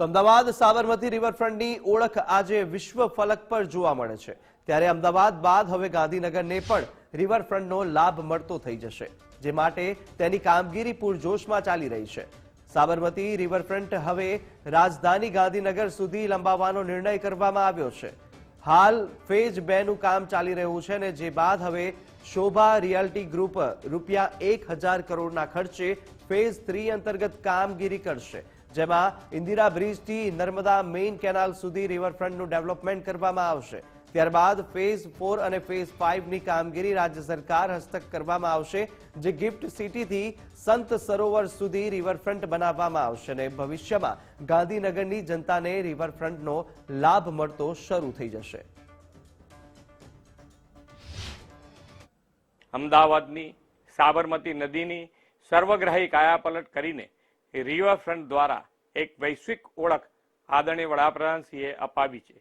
તો અમદાવાદ સાબરમતી રિવરફ્રન્ટની ઓળખ આજે વિશ્વ ફલક પર જોવા મળે છે. ત્યારે અમદાવાદ બાદ હવે ગાંધીનગરને પણ રિવરફ્રન્ટનો લાભ મળતો થઈ જશે, જે માટે તેની કામગીરી પૂરજોશમાં ચાલી રહી છે. સાબરમતી રિવરફ્રન્ટ હવે રાજધાની ગાંધીનગર સુધી લંબાવવાનો નિર્ણય કરવામાં આવ્યો છે. હાલ ફેઝ બે નું કામ ચાલી રહ્યું છે અને જે બાદ હવે શોભા રિયાલ્ટી ગ્રુપ રૂપિયા એક હજાર કરોડના ખર્ચે ફેઝ થ્રી અંતર્ગત કામગીરી કરશે. જેમાં ઇન્દિરા બ્રિજથી નર્મદા મેઇન કેનાલ સુધી રિવરફ્રન્ટનું ડેવલપમેન્ટ કરવામાં આવશે. ત્યારબાદ ફેઝ ફોર અને ફેઝ ફાઇવની કામગીરી રાજ્ય સરકાર હસ્તક કરવામાં આવશે, જે ગિફ્ટ સિટીથી સંત સરોવર સુધી રિવરફ્રન્ટ બનાવવામાં આવશે અને ભવિષ્યમાં ગાંધીનગરની જનતાને રિવરફ્રન્ટનો લાભ મળતો શરૂ થઈ જશે. અમદાવાદની સાબરમતી નદીની સર્વગ્રાહી કાયાપલટ કરીને રિવરફ્રન્ટ દ્વારા એક વૈશ્વિક ઓળખ આદરણીય વડાપ્રધાનશ્રીએ અપાવી છે.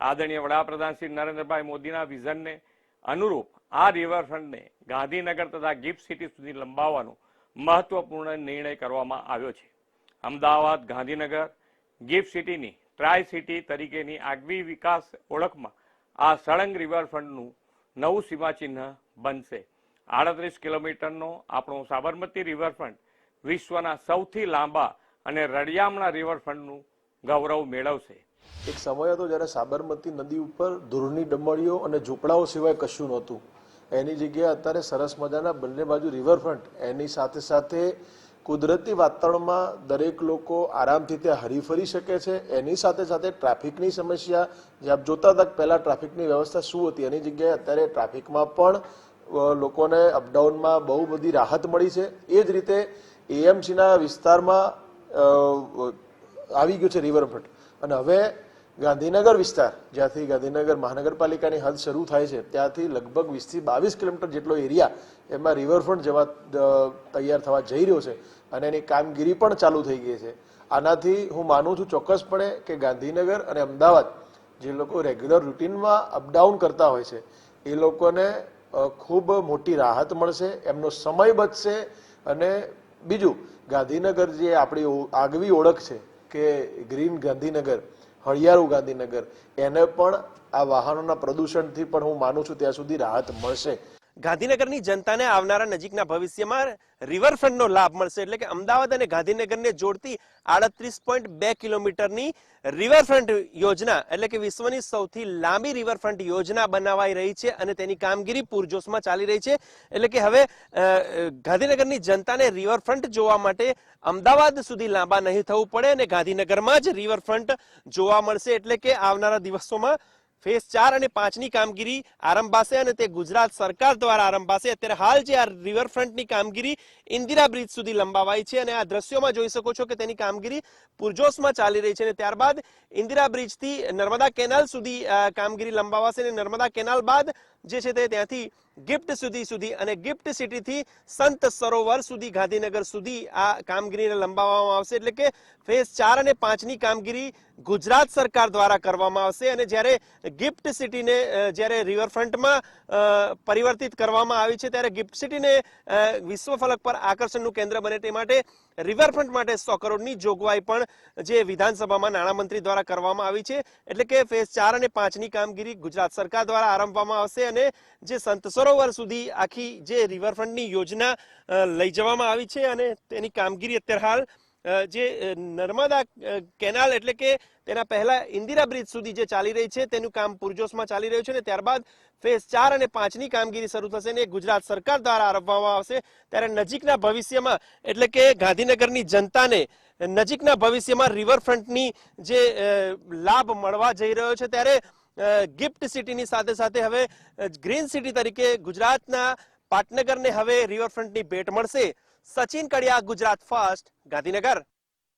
આદરણીય વડાપ્રધાન શ્રી નરેન્દ્રભાઈ મોદીના વિઝનને અનુરૂપ આ રિવરફ્રન્ટને ગાંધીનગર તથા ગિફ્ટ સિટી સુધી લંબાવવાનો મહત્વપૂર્ણ નિર્ણય કરવામાં આવ્યો છે. અમદાવાદ, ગાંધીનગર, ગિફ્ટ સિટીની ટ્રાય સિટી તરીકેની આગવી વિકાસ ઓળખમાં આ સળંગ રિવરફ્રન્ટનું નવું સીમાચિહ્ન બનશે. આડત્રીસ કિલોમીટરનો આપણો સાબરમતી રિવરફ્રન્ટ વિશ્વના સૌથી લાંબા અને રળિયામણા રિવરફ્રન્ટનું ગૌરવ મેળવશે. એક સમય હતો જ્યારે સાબરમતી નદી ઉપર ધૂળની ડમળીઓ અને ઝૂંપડાઓ સિવાય કશું નહોતું, એની જગ્યાએ અત્યારે સરસ મજાના બંને બાજુ રિવરફ્રન્ટ એની સાથે સાથે કુદરતી વાતાવરણમાં દરેક લોકો આરામથી ત્યાં હરીફરી શકે છે. એની સાથે સાથે ટ્રાફિકની સમસ્યા, જે આપ જોતા હતા પહેલાં ટ્રાફિકની વ્યવસ્થા શું હતી, એની જગ્યાએ અત્યારે ટ્રાફિકમાં પણ લોકોને અપડાઉનમાં બહુ બધી રાહત મળી છે. એ જ રીતે એએમસીના વિસ્તારમાં આવી ગયું છે રિવરફ્રન્ટ. અને હવે ગાંધીનગર વિસ્તાર, જ્યાંથી ગાંધીનગર મહાનગરપાલિકાની હદ શરૂ થાય છે, ત્યાંથી લગભગ વીસથી બાવીસ કિલોમીટર જેટલો એરિયા એમાં રિવરફ્રન્ટ જવા તૈયાર થવા જઈ રહ્યો છે અને એની કામગીરી પણ ચાલુ થઈ ગઈ છે. આનાથી હું માનું છું ચોક્કસપણે કે ગાંધીનગર અને અમદાવાદ, જે લોકો રેગ્યુલર રૂટીનમાં અપડાઉન કરતા હોય છે, એ લોકોને ખૂબ મોટી રાહત મળશે, એમનો સમય બચશે અને બીજું, ગાંધીનગર જે આપણી આગવી ઓળખ છે કે ગ્રીન ગાંધીનગર હળિયાળું ગાંધીનગર, એને પણ આ વાહનોના પ્રદૂષણથી પણ હું માનું છું ત્યાં સુધી રાહત મળશે. ગાંધીનગરની જનતાને આવનારા નજીકના ભવિષ્યમાં રિવરફ્રન્ટનો લાભ મળશે. એટલે કે અમદાવાદ અને ગાંધીનગરને જોડતી આડત્રીસ પોઈન્ટ બે કિલોમીટરની રિવરફ્રન્ટ યોજના, એટલે કે વિશ્વની સૌથી લાંબી રિવરફ્રન્ટ યોજના બનાવાઈ રહી છે અને તેની કામગીરી પૂરજોશમાં ચાલી રહી છે. એટલે કે હવે ગાંધીનગરની જનતાને રિવરફ્રન્ટ જોવા માટે અમદાવાદ સુધી લાંબા નહીં થવું પડે અને ગાંધીનગરમાં જ રિવરફ્રન્ટ જોવા મળશે. એટલે કે આવનારા દિવસોમાં ફેઝ ચાર અને પાંચની કામગીરી આરંભાશે અને તે ગુજરાત સરકાર દ્વારા આરંભાશે. અત્યારે હાલ જે આ રિવરફ્રન્ટની કામગીરી ઇન્દિરા બ્રિજ સુધી લંબાવાઈ છે અને આ દ્રશ્યોમાં જોઈ શકો છો કે તેની કામગીરી પૂરજોશમાં ચાલી રહી છે અને ત્યારબાદ ઇન્દિરા બ્રિજથી નર્મદા કેનાલ સુધી કામગીરી લંબાવાશે અને નર્મદા કેનાલ બાદ જે છે તે ત્યાંથી ગિફ્ટ સુધી સુધી અને ગિફ્ટ સિટીથી સંત સરોવર સુધી, ગાંધીનગર સુધી આ કામગીરીને લંબાવવામાં આવશે. એટલે કે ફેઝ ચાર અને પાંચની કામગીરી ગુજરાત સરકાર દ્વારા કરવામાં આવશે અને જ્યારે ગિફ્ટ સિટીને જ્યારે રિવરફ્રન્ટમાં પરિવર્તિત કરવામાં આવી છે, ત્યારે ગિફ્ટ સિટીને વિશ્વ ફલક પર આકર્ષણનું કેન્દ્ર બને તે માટે રિવરફ્રન્ટ માટે સો કરોડની જોગવાઈ પણ જે વિધાનસભામાં નાણામંત્રી દ્વારા કરવામાં આવી છે. એટલે કે ફેઝ ચાર અને પાંચની કામગીરી ગુજરાત સરકાર દ્વારા આરંભવામાં આવશે અને જે સંત સરોવર સુધી આખી જે રિવરફ્રન્ટની યોજના લઈ જવામાં આવી છે અને તેની કામગીરી અત્યારે હાલ જે નર્મદા કેનાલ એટલે કે તેના પહેલા ઇન્દિરા બ્રિજ સુધી જે ચાલી રહી છે તેનું કામ પૂરજોશમાં ચાલી રહ્યું છે અને ત્યારબાદ ફેઝ ચાર અને પાંચની કામગીરી શરૂ થશે અને ગુજરાત સરકાર દ્વારા આરંભવામાં આવશે. ત્યારે નજીકના ભવિષ્યમાં, એટલે કે ગાંધીનગરની જનતાને નજીકના ભવિષ્યમાં રિવરફ્રન્ટની જે લાભ મળવા જઈ રહ્યો છે. ત્યારે ગિફ્ટ સિટીની સાથે સાથે હવે ગ્રીન સિટી તરીકે ગુજરાતના પાટનગરને હવે રિવરફ્રન્ટની ભેટ મળશે. સચિન કડિયા, ગુજરાત ફર્સ્ટ ગાંધીનગર.